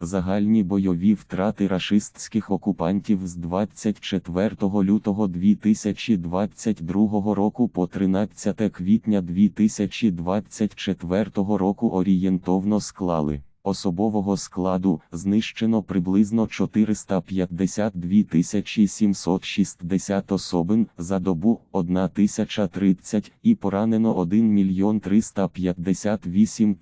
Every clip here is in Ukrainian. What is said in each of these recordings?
Загальні бойові втрати рашистських окупантів з 24 лютого 2022 року по 13 квітня 2024 року орієнтовно склали. Особового складу знищено приблизно 452 760 особин за добу 1030 і поранено 1 мільйон 358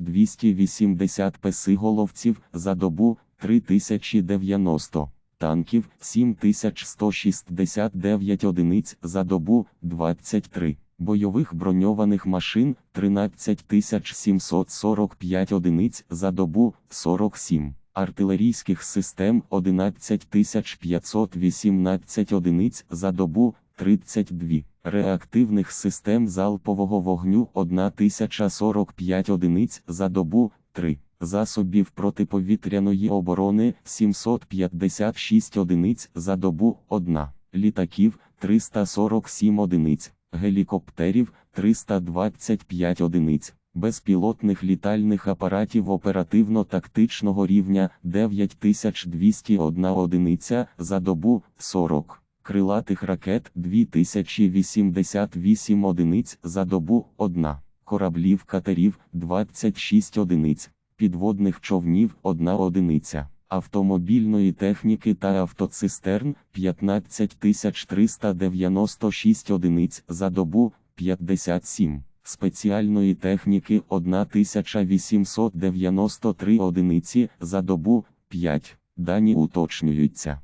280 песиголовців за добу 3090 танків 7169 одиниць за добу 23 бойових броньованих машин 13745 одиниць за добу 47, артилерійських систем 11518 одиниць за добу 32, реактивних систем залпового вогню 1045 одиниць за добу 3. Засобів протиповітряної оборони 756 одиниць за добу 1, літаків 347 одиниць, гелікоптерів 325 одиниць, безпілотних літальних апаратів оперативно-тактичного рівня 9201 одиниця за добу 40, крилатих ракет 2088 одиниць за добу 1, кораблів катерів 26 одиниць, підводних човнів 1 одиниця автомобільної техніки та автоцистерн 15396 одиниць за добу 57, спеціальної техніки 1893 одиниці за добу 5. Дані уточнюються.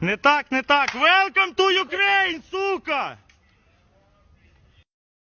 Не так, не так. Welcome to Ukraine, сука!